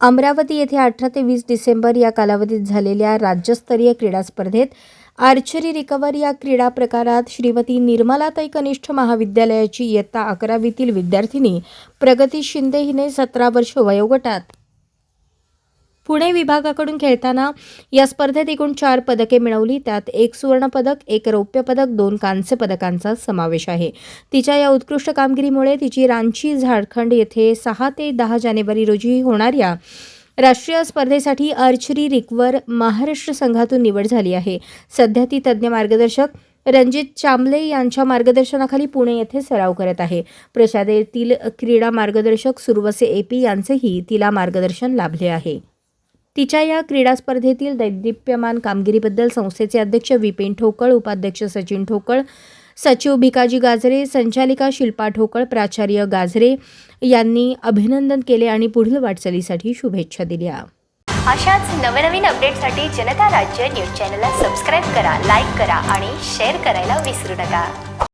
अमरावती येथे अठरा ते वीस डिसेंबर या कालावधीत झालेल्या राज्यस्तरीय क्रीडा स्पर्धेत आर्चरी रिकव्हर या क्रीडा प्रकारात श्रीमती निर्मलाताई कनिष्ठ महाविद्यालयाची इयत्ता अकरावीतील विद्यार्थिनी प्रगती शिंदे हिने सतरा वर्ष वयोगटात पुणे विभागाकडून खेळताना या स्पर्धेत एकूण चार पदके मिळवली. त्यात एक सुवर्णपदक एक रौप्य पदक दोन कांस्य पदकांचा समावेश आहे. तिच्या या उत्कृष्ट कामगिरीमुळे तिची रांची झारखंड येथे सहा ते दहा जानेवारी रोजी होणाऱ्या राष्ट्रीय स्पर्धेसाठी आर्चरी रिकवर महाराष्ट्र संघातून निवड झाली आहे. सध्या ती तज्ज्ञ मार्गदर्शक रणजित चांबले यांच्या मार्गदर्शनाखाली पुणे येथे सराव करत आहे. प्रशादेतील क्रीडा मार्गदर्शक सुरवसे एपी यांचेही तिला मार्गदर्शन लाभले आहे. तिच्या या क्रीडा स्पर्धेतील दैदिप्यमान कामगिरीबद्दल संस्थेचे अध्यक्ष विपिन ठोकळ उपाध्यक्ष सचिन ठोकळ सचिव भिकाजी गाजरे संचालिका शिल्पा ठोकळ प्राचार्य गाजरे यांनी अभिनंदन केले आणि पुढील वाटचालीसाठी शुभेच्छा दिल्या. अशाच नवनवीन अपडेटसाठी जनता राज्य न्यूज चॅनलला सबस्क्राईब करा लाईक करा आणि शेअर करायला विसरू नका.